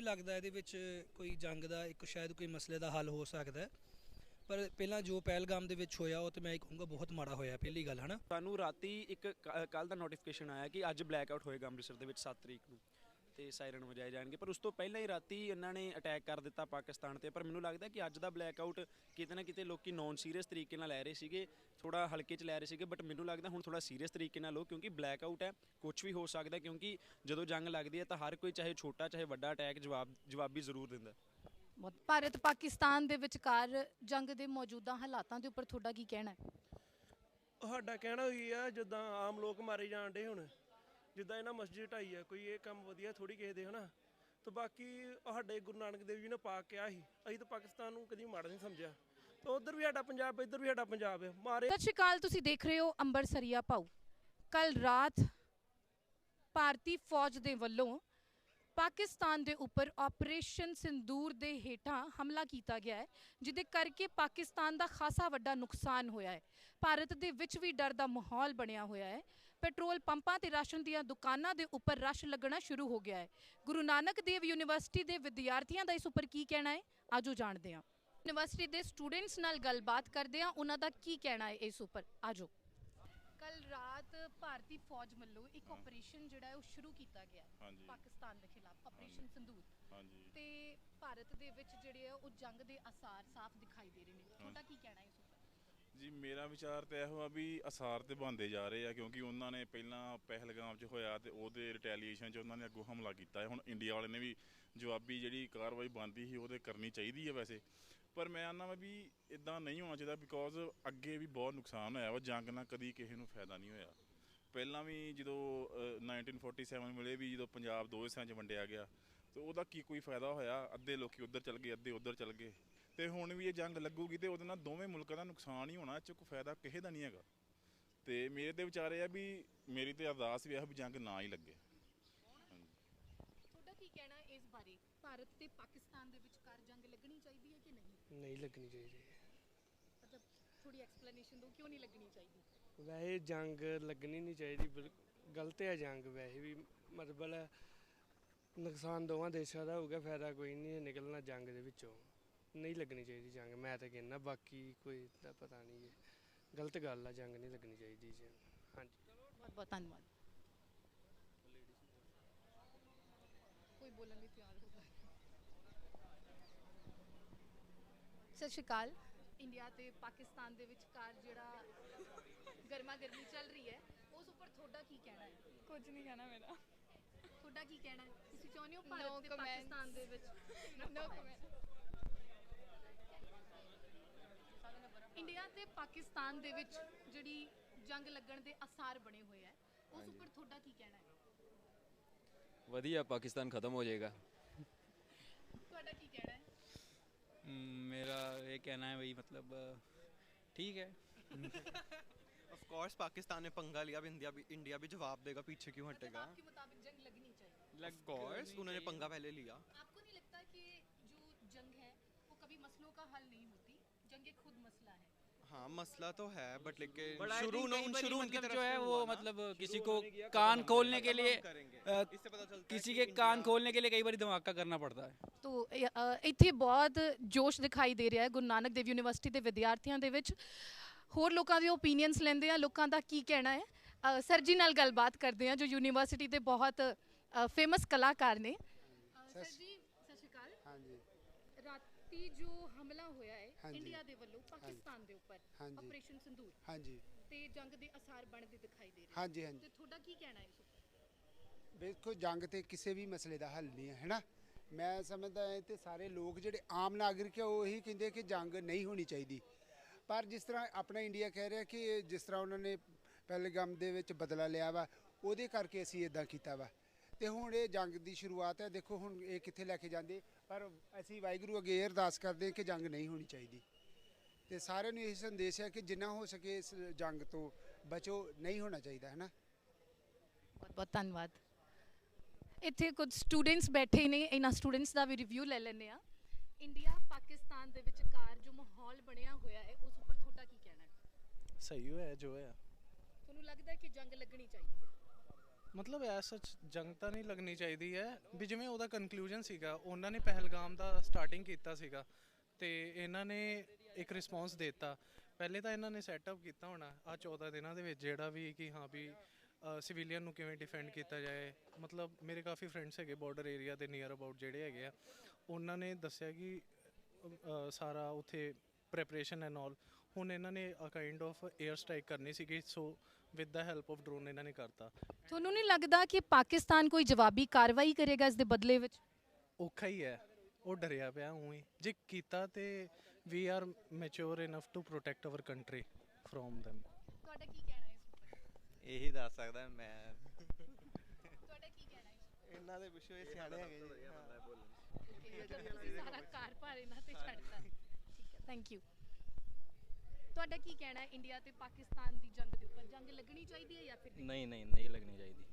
ਨਹੀਂ ਲੱਗਦਾ ਇਹਦੇ ਵਿੱਚ ਕੋਈ ਜੰਗ ਦਾ, ਇੱਕ ਸ਼ਾਇਦ ਕੋਈ ਮਸਲੇ ਦਾ ਹੱਲ ਹੋ ਸਕਦਾ ਪਰ ਪਹਿਲਾਂ ਜੋ ਪਹਿਲਗਾਮ ਦੇ ਵਿੱਚ ਹੋਇਆ, ਉਹ ਤੇ ਮੈਂ ਇਹ ਕਹੂੰਗਾ ਬਹੁਤ ਮਾੜਾ ਹੋਇਆ, ਪਹਿਲੀ ਗੱਲ, ਹਨਾ? ਸਾਨੂੰ ਰਾਤੀ ਇੱਕ ਕੱਲ ਦਾ ਨੋਟੀਫਿਕੇਸ਼ਨ ਆਇਆ ਕਿ ਅੱਜ ਬਲੈਕ ਆਊਟ ਹੋਏਗਾ ਅੰਮ੍ਰਿਤਸਰ ਦੇ ਵਿੱਚ 7 ਤਰੀਕ ਨੂੰ। ਤੇ ਸਾਇਰਨ ਵਜਾਏ ਜਾਣਗੇ। ਪਰ ਉਸ ਤੋਂ ਪਹਿਲਾਂ ਹੀ ਰਾਤੀ ਇਹਨਾਂ ਨੇ ਅਟੈਕ ਕਰ ਦਿੱਤਾ ਪਾਕਿਸਤਾਨ ਤੇ। ਪਰ ਮੈਨੂੰ ਲੱਗਦਾ ਕਿ ਅੱਜ ਦਾ ਬਲੈਕ ਆਊਟ ਕਿਤੇ ਨਾ ਕਿਤੇ ਲੋਕੀ ਨੌਨ ਸੀਰੀਅਸ ਤਰੀਕੇ ਨਾਲ ਲੈ ਰਹੇ ਸੀਗੇ ਥੋੜਾ ਹਲਕੇ ਚ ਲੈ ਰਹੇ ਸੀਗੇ। ਬਟ ਮੈਨੂੰ ਲੱਗਦਾ ਹੁਣ ਥੋੜਾ ਸੀਰੀਅਸ ਤਰੀਕੇ ਨਾਲ ਲਓ ਕਿਉਂਕਿ ਬਲੈਕ ਆਊਟ ਹੈ ਕੁਝ ਵੀ ਹੋ ਸਕਦਾ ਕਿਉਂਕਿ ਜਦੋਂ ਜੰਗ ਲੱਗਦੀ ਹੈ ਤਾਂ ਹਰ ਕੋਈ ਚਾਹੇ ਛੋਟਾ ਚਾਹੇ ਵੱਡਾ ਅਟੈਕ ਜਵਾਬ ਜਵਾਬੀ ਜ਼ਰੂਰ ਦਿੰਦਾ। ਭਾਰਤ ਪਾਕਿਸਤਾਨ ਦੇ ਵਿਚਕਾਰ ਜੰਗ ਦੇ ਮੌਜੂਦਾ ਹਾਲਾਤਾਂ ਦੇ ਉੱਪਰ ਤੁਹਾਡਾ ਕੀ ਕਹਿਣਾ ਹੈ? ਸਾਡਾ ਕਹਿਣਾ ਹੋਈ ਆ ਜਿੱਦਾਂ ਆਮ ਲੋਕ ਮਾਰੇ ਜਾਣ ਡੇ ਹੁਣ। ਜਿੱਦਾਂ ਇਹਨਾਂ ਮਸਜਿਦ ਢਾਈ ਆ, ਕੋਈ ਇਹ ਕੰਮ ਵਧੀਆ ਥੋੜੀ ਕਿਸੇ ਦੇ, ਹਨਾ? ਤੇ ਬਾਕੀ ਸਾਡੇ ਗੁਰੂ ਨਾਨਕ ਦੇਵ ਜੀ ਨੇ ਪਾ ਕਿਹਾ ਸੀ, ਅਸੀਂ ਤਾਂ ਪਾਕਿਸਤਾਨ ਨੂੰ ਕਦੀ ਮਾੜਾ ਨਹੀਂ ਸਮਝਿਆ। ਤੇ ਉਧਰ ਵੀ ਸਾਡਾ ਪੰਜਾਬ, ਇੱਧਰ ਵੀ ਸਾਡਾ ਪੰਜਾਬ ਹੈ ਮਾਰੇ ਸਤਿ ਸ਼੍ਰੀ ਅਕਾਲ, ਤੁਸੀਂ ਦੇਖ ਰਹੇ ਹੋ ਅੰਬਰਸਰੀਆ ਭਾਊ। ਕੱਲ ਰਾਤ ਭਾਰਤੀ ਫੌਜ ਦੇ ਵੱਲੋਂ ਪਾਕਿਸਤਾਨ ਦੇ ਉੱਪਰ ਆਪਰੇਸ਼ਨ ਸਿੰਦੂਰ ਦੇ ਹੇਠਾਂ ਹਮਲਾ ਕੀਤਾ ਗਿਆ ਹੈ, ਜਿਹਦੇ ਕਰਕੇ ਪਾਕਿਸਤਾਨ ਦਾ ਖਾਸਾ ਵੱਡਾ ਨੁਕਸਾਨ ਹੋਇਆ ਹੈ। ਭਾਰਤ ਦੇ ਵਿੱਚ ਵੀ ਡਰ ਦਾ ਮਾਹੌਲ ਬਣਿਆ ਹੋਇਆ ਹੈ। ਪੈਟਰੋਲ ਪੰਪਾਂ ਤੇ ਰਾਸ਼ਨ ਦੀਆਂ ਦੁਕਾਨਾਂ ਦੇ ਉੱਪਰ ਰਸ਼ ਲੱਗਣਾ ਸ਼ੁਰੂ ਹੋ ਗਿਆ ਹੈ। ਗੁਰੂ ਨਾਨਕ ਦੇਵ ਯੂਨੀਵਰਸਿਟੀ ਦੇ ਵਿਦਿਆਰਥੀਆਂ ਦਾ ਇਸ ਉੱਪਰ ਕੀ ਕਹਿਣਾ ਹੈ? ਆਜੋ ਜਾਣਦੇ ਹਾਂ। ਯੂਨੀਵਰਸਿਟੀ ਦੇ ਸਟੂਡੈਂਟਸ ਨਾਲ ਗੱਲਬਾਤ ਕਰਦੇ ਹਾਂ। ਉਹਨਾਂ ਦਾ ਕੀ ਕਹਿਣਾ ਹੈ ਇਸ ਉੱਪਰ? ਆਜੋ। ਕੱਲ ਰਾਤ ਭਾਰਤੀ ਫੌਜ ਵੱਲੋਂ ਇੱਕ ਆਪਰੇਸ਼ਨ ਜਿਹੜਾ ਹੈ ਉਹ ਸ਼ੁਰੂ ਕੀਤਾ ਗਿਆ। ਪਾਕਿਸਤਾਨ ਦੇ ਖਿਲਾਫ ਆਪਰੇਸ਼ਨ ਸੰਦੂਰ ਹਾਂਜੀ। ਤੇ ਭਾਰਤ ਦੇ ਵਿੱਚ ਜਿਹੜੇ ਆ ਉਹ ਜੰਗ ਦੇ ਅਸਾਰ ਸਾਫ਼ ਦਿਖਾਈ ਦੇ ਰਹੇ ਨੇ। ਤੁਹਾਡਾ ਕੀ ਕਹਿਣਾ ਹੈ ਜੀ ਮੇਰਾ ਵਿਚਾਰ ਤੇ ਇਹੋ ਆ ਵੀ ਅਸਾਰ ਤੇ ਬੰਦੇ ਜਾ ਰਹੇ ਆ ਕਿਉਂਕਿ ਉਹਨਾਂ ਨੇ ਪਹਿਲਾਂ ਪਹਿਲਗਾਮ 'ਚ ਹੋਇਆ ਤੇ ਉਹਦੇ ਰਿਟੈਲੀਏਸ਼ਨ 'ਚ ਉਹਨਾਂ ਨੇ ਅੱਗੋਂ ਹਮਲਾ ਕੀਤਾ ਹੈ। ਹੁਣ ਇੰਡੀਆ ਵਾਲੇ ਨੇ ਵੀ ਜਵਾਬੀ ਜਿਹੜੀ ਕਾਰਵਾਈ ਬੰਦੀ ਸੀ ਉਹਦੇ ਕਰਨੀ ਚਾਹੀਦੀ ਹੈ ਵੈਸੇ। ਪਰ ਮੈਂ ਆਨਾ ਵਾ ਵੀ ਇਦਾਂ ਨਹੀਂ ਹੋਣਾ ਚਾਹੀਦਾ ਬਿਕੋਜ਼ ਅੱਗੇ ਵੀ ਬਹੁਤ ਨੁਕਸਾਨ ਹੋਇਆ ਵਾ ਜੰਗ ਨਾਲ ਕਦੀ ਕਿਸੇ ਨੂੰ ਫਾਇਦਾ ਨਹੀਂ ਹੋਇਆ। ਪਹਿਲਾਂ ਵੀ ਜਦੋਂ ਅਹ, 1947 ਵੇਲੇ ਵੀ ਜਦੋਂ ਪੰਜਾਬ ਦੋ ਹਿੱਸਿਆਂ 'ਚ ਵੰਡਿਆ ਗਿਆ ਤੇ ਉਹਦਾ ਕੀ ਕੋਈ ਫਾਇਦਾ ਹੋਇਆ? ਅੱਧੇ ਲੋਕੀ ਉੱਧਰ ਚਲ ਗਏ ਅੱਧੇ ਉੱਧਰ ਚਲ ਗਏ। ਤੇ ਹੁਣ ਵੀ ਇਹ ਜੰਗ ਲੱਗੂਗੀ ਤੇ ਉਹਦੇ ਨਾਲ ਦੋਵੇਂ ਮੁਲਕਾਂ ਦਾ ਨੁਕਸਾਨ ਹੀ ਹੋਣਾ ਇਹ 'ਚ ਕੋਈ ਫਾਇਦਾ ਕਿਸੇ ਦਾ ਨਹੀਂ ਹੈਗਾ। ਤੇ ਮੇਰੇ ਤੇ ਵਿਚਾਰ ਇਹ ਆ ਵੀ ਮੇਰੀ ਤੇ ਅਰਦਾਸ ਵੀ ਇਹ ਆ ਵੀ ਜੰਗ ਨਾ ਹੀ ਲੱਗੇ। ਤੁਹਾਡਾ ਕੀ ਕਹਿਣਾ ਹੈ ਇਸ ਬਾਰੇ? ਭਾਰਤ ਤੇ ਪਾਕਿਸਤਾਨ ਦੇ ਵਿਚਕਾਰ ਜੰਗ ਲੱਗਣੀ ਚਾਹੀਦੀ ਹੈ ਕਿ ਨਹੀਂ? ਨਹੀਂ ਲੱਗਣੀ ਚਾਹੀਦੀ। ਮਤਲਬ ਥੋੜੀ ਐਕਸਪਲੇਨੇਸ਼ਨ ਦਿਓ ਕਿਉਂ ਨਹੀਂ ਲੱਗਣੀ ਚਾਹੀਦੀ? ਵੈਸੇ ਜੰਗ ਲੱਗਣੀ ਨਹੀਂ ਚਾਹੀਦੀ ਗਲਤ ਹੈ ਜੰਗ। ਵੈਸੇ ਵੀ ਮਤਲਬ ਨੁਕਸਾਨ ਦੋਵਾਂ ਦੇਸ਼ਾਂ ਦਾ ਹੋਊਗਾ ਫਾਇਦਾ ਕੋਈ ਨਹੀਂ ਨਿਕਲਣਾ ਜੰਗ ਦੇ ਵਿੱਚੋਂ। ਨਹੀਂ ਲੱਗਣੀ ਚਾਹੀਦੀ ਜੰਗ ਮੈਂ ਤਾਂ ਕਹਿੰਦਾ ਬਾਕੀ ਕੋਈ ਦਾ ਪਤਾ ਨਹੀਂ ਹੈ ਗਲਤ ਗੱਲ ਆ ਜੰਗ ਨਹੀਂ ਲੱਗਣੀ ਚਾਹੀਦੀ ਜੀ। ਹਾਂਜੀ। ਬਹੁਤ ਬਹੁਤ ਧੰਨਵਾਦ। ਕੋਈ ਬੋਲਣ ਲਈ ਤਿਆਰ ਹੋਗਾ ਸਤਿ ਸ਼੍ਰੀ ਅਕਾਲ। ਇੰਡੀਆ ਤੇ ਪਾਕਿਸਤਾਨ ਦੇ ਵਿਚਕਾਰ ਜਿਹੜਾ ਗਰਮਾ ਗਰਮੀ ਚੱਲ ਰਹੀ ਹੈ ਉਸ ਉੱਪਰ ਤੁਹਾਡਾ ਕੀ ਕਹਿਣਾ ਹੈ? ਕੁਝ ਨਹੀਂ ਕਹਿਣਾ ਮੇਰਾ। ਤੁਹਾਡਾ ਕੀ ਕਹਿਣਾ ਹੈ? ਤੁਸੀਂ ਚਾਹੁੰਦੇ ਹੋ No ਭਾਰਤ ਤੇ comments. ਪਾਕਿਸਤਾਨ ਦੇ ਵਿੱਚ ਨੋ ਕਮੈਂਟ ਇੰਡੀਆ ਤੇ ਪਾਕਿਸਤਾਨ ਦੇ ਵਿੱਚ ਜਿਹੜੀ ਜੰਗ ਲੱਗਣ ਦੇ ਅਸਾਰ ਬਣੇ ਹੋਏ ਹੈ ਉਸ ਉੱਪਰ ਤੁਹਾਡਾ ਕੀ ਕਹਿਣਾ ਹੈ ਵਧੀਆ ਪਾਕਿਸਤਾਨ ਖਤਮ ਹੋ ਜਾਏਗਾ ਤੁਹਾਡਾ ਕੀ ਕਹਿਣਾ ਹੈ हम्म, मेरा ये कहना है भाई मतलब अ, ठीक है ऑफ कोर्स पाकिस्तान ने पंगा लिया अब इंडिया भी इंडिया भी जवाब देगा पीछे क्यों मतलब हटेगा आपके मुताबिक जंग लगनी चाहिए ऑफ कोर्स उन्होंने पंगा पहले लिया आपको है हाँ मसला तो है बट लेकिन बड़ा शुरू शुरू उन्होंने शुरू उनकी मतलब तरफ जो है से वो हुआ ना। मतलब किसी शुरू को उन्होंने किया, कान खत्म खोलने खत्म के लिए हम करेंगे। अ, इससे पता चलता है किसी कि के कान इंडिया- खोलने के लिए कई बार धमाका करना पड़ता है ਤੋ ਇਹ, ਅ, ਇੱਥੇ ਬਹੁਤ ਜੋਸ਼ ਦਿਖਾਈ ਦੇ ਰਿਹਾ ਹੈ ਗੁਰੂ ਨਾਨਕ ਦੇਵ ਯੂਨੀਵਰਸਿਟੀ ਦੇ ਵਿਦਿਆਰਥੀਆਂ ਦੇ ਵਿੱਚ ਹੋਰ ਲੋਕਾਂ ਦੇ ਓਪੀਨੀਅਨਸ ਲੈਂਦੇ ਆ ਲੋਕਾਂ ਦਾ ਕੀ ਕਹਿਣਾ ਹੈ ਅ, ਸਰ ਜੀ ਨਾਲ ਗੱਲਬਾਤ ਕਰਦੇ ਆ ਜੋ ਯੂਨੀਵਰਸਿਟੀ ਦੇ ਬਹੁਤ ਫੇਮਸ ਕਲਾਕਾਰ ਨੇ ਸਰ ਜੀ ਸਤਿ ਸ਼੍ਰੀ ਅਕਾਲ ਹਾਂਜੀ ਰਾਤੀ ਜੋ ਇੰਡੀਆ ਦੇ ਵੱਲੋਂ ਪਾਕਿਸਤਾਨ ਦੇ ਉੱਪਰ। ਆਪਰੇਸ਼ਨ ਸੰਦੂਰ ਹਾਂਜੀ। ਤੇ ਜੰਗ ਦੇ ਅਸਾਰ ਬਣਦੇ ਦਿਖਾਈ ਦੇ ਰਹੇ। ਹਾਂਜੀ ਹਾਂਜੀ। ਤੇ ਤੁਹਾਡਾ ਕੀ ਕਹਿਣਾ ਹੈ ਇਸ ਉੱਪਰ? ਵੇਖੋ ਜੰਗ ਤੇ ਕਿਸੇ ਵੀ ਮਸਲੇ ਦਾ ਹੱਲ ਨਹੀਂ ਹੈ ਹੈਨਾ ਮੈਂ ਸਮਝਦਾ ਹਾਂ ਤੇ ਸਾਰੇ ਲੋਕ ਜਿਹੜੇ ਆਮ ਨਾਗਰਿਕ ਹੈ ਉਹ ਇਹੀ ਕਹਿੰਦੇ ਕਿ ਜੰਗ ਨਹੀਂ ਹੋਣੀ ਚਾਹੀਦੀ। ਪਰ ਜਿਸ ਤਰ੍ਹਾਂ ਆਪਣਾ ਇੰਡੀਆ ਕਹਿ ਰਿਹਾ ਕਿ ਜਿਸ ਤਰ੍ਹਾਂ ਉਹਨਾਂ ਨੇ ਪਹਿਲਗਾਮ ਦੇ ਵਿੱਚ ਬਦਲਾ ਲਿਆ ਵਾ ਉਹਦੇ ਕਰਕੇ ਅਸੀਂ ਇਦਾਂ ਕੀਤਾ ਵਾ। ਤੇ ਹੁਣ ਇਹ ਜੰਗ ਦੀ ਸ਼ੁਰੂਆਤ ਹੈ ਦੇਖੋ ਹੁਣ ਇਹ ਕਿੱਥੇ ਲੈ ਕੇ ਜਾਂਦੇ। ਪਰ ਅਸੀਂ ਵਾਹਿਗੁਰੂ ਅੱਗੇ ਅਰਦਾਸ ਕਰਦੇ ਹਾਂ ਕਿ ਜੰਗ ਨਹੀਂ ਹੋਣੀ ਚਾਹੀਦੀ। ਤੇ ਸਾਰਿਆਂ ਨੂੰ ਇਹ ਸੰਦੇਸ਼ ਹੈ ਕਿ ਜਿੰਨਾ ਹੋ ਸਕੇ ਇਸ ਜੰਗ ਤੋਂ ਬਚੋ ਨਹੀਂ ਹੋਣਾ ਚਾਹੀਦਾ ਹੈ ਨਾ? ਬਹੁਤ ਬਹੁਤ ਧੰਨਵਾਦ। ਇੱਥੇ ਕੁਝ ਸਟੂਡੈਂਟਸ ਬੈਠੇ ਨੇ ਇਹਨਾਂ ਸਟੂਡੈਂਟਸ ਦਾ ਵੀ ਰਿਵਿਊ ਲੈ ਲੈਂਦੇ ਆ ਇੰਡੀਆ ਪਾਕਿਸਤਾਨ ਦੇ ਵਿਚਕਾਰ ਜੋ ਮਾਹੌਲ ਬਣਿਆ ਹੋਇਆ ਹੈ ਉਸ ਉੱਪਰ ਤੁਹਾਡਾ ਕੀ ਕਹਿਣਾ ਹੈ? ਸਹੀ ਹੋਇਆ ਜੋ ਹੋਇਆ। ਤੁਹਾਨੂੰ ਲੱਗਦਾ ਹੈ ਕਿ ਜੰਗ ਲੱਗਣੀ ਚਾਹੀਦੀ ਹੈ? ਮਤਲਬ ਐਸਾ ਜੰਗ ਤਾਂ ਨਹੀਂ ਲੱਗਣੀ ਚਾਹੀਦੀ ਹੈ। ਵੀ ਜਿਵੇਂ ਉਹਦਾ ਕਨਕਲੂਜਨ ਸੀਗਾ, ਉਹਨਾਂ ਨੇ ਪਹਿਲਗਾਮ ਦਾ ਸਟਾਰਟਿੰਗ ਕੀਤਾ ਸੀਗਾ ਤੇ ਇਹਨਾਂ ਨੇ ਇੱਕ ਰਿਸਪੌਂਸ ਦਿੱਤਾ। ਪਹਿਲੇ ਤਾਂ ਇਹਨਾਂ ਨੇ ਸੈਟਅਪ ਕੀਤਾ ਹੋਣਾ ਆ 14 ਦਿਨਾਂ ਦੇ ਵਿੱਚ, ਜਿਹੜਾ ਵੀ ਕਿ ਹਾਂ ਵੀ ਸਿਵਿਲੀਅਨ ਨੂੰ ਕਿਵੇਂ ਡਿਫੈਂਡ ਕੀਤਾ ਜਾਏ। ਮਤਲਬ ਮੇਰੇ ਕਾਫੀ ਫਰੈਂਡਸ ਹੈਗੇ ਬਾਰਡਰ ਏਰੀਆ ਦੇ ਨੀਅਰ ਅਬਾਊਟ ਜਿਹੜੇ ਹੈਗੇ ਆ। ਉਹਨਾਂ ਨੇ ਦੱਸਿਆ ਕਿ ਸਾਰਾ ਉਥੇ ਪ੍ਰੈਪਰੇਸ਼ਨ ਐਂਡ ਆਲ ਹੁਣ ਇਹਨਾਂ ਨੇ a kind of air strike ਕਰਨੀ ਸੀਗੀ so with the help of drone ਇਹਨਾਂ ਨੇ ਕਰਤਾ। ਤੁਹਾਨੂੰ ਨਹੀਂ ਲੱਗਦਾ ਕਿ ਪਾਕਿਸਤਾਨ ਕੋਈ ਜਵਾਬੀ ਕਾਰਵਾਈ ਕਰੇਗਾ ਇਸ ਦੇ ਬਦਲੇ ਵਿੱਚ? ਔਖਾ ਹੀ ਹੈ। ਉਹ ਡਰਿਆ ਪਿਆ ਉਹੀ। ਜੇ ਕੀਤਾ ਤੇ we are mature enough to protect our country from them ਤੁਹਾਡਾ ਕੀ ਕਹਿਣਾ ਹੈ ਇਸ ਉੱਪਰ? ਇਹੀ ਦੱਸ ਸਕਦਾ ਮੈਂ। ਤੁਹਾਡਾ ਕੀ ਕਹਿਣਾ ਹੈ ਇਹਨਾਂ ਦੇ ਪਿੱਛੋਂ ਇਹ ਸਿਆਣੇ ਹੈਗੇ ਜੀ। ਸਾਰਾ ਕਾਰ ਭਾਰ ਇਹਨਾਂ ਤੇ ਛੱਡਤਾ ਠੀਕ ਹੈ ਥੈਂਕ ਯੂ ਤੁਹਾਡਾ ਕੀ ਕਹਿਣਾ ਹੈ ਇੰਡੀਆ ਤੇ ਪਾਕਿਸਤਾਨ ਦੀ ਜੰਗ ਦੇ ਉੱਪਰ? ਜੰਗ ਲੱਗਣੀ ਚਾਹੀਦੀ ਹੈ ਜਾਂ ਫਿਰ ਨਹੀਂ? ਨਹੀਂ ਨਹੀਂ ਲੱਗਣੀ ਚਾਹੀਦੀ।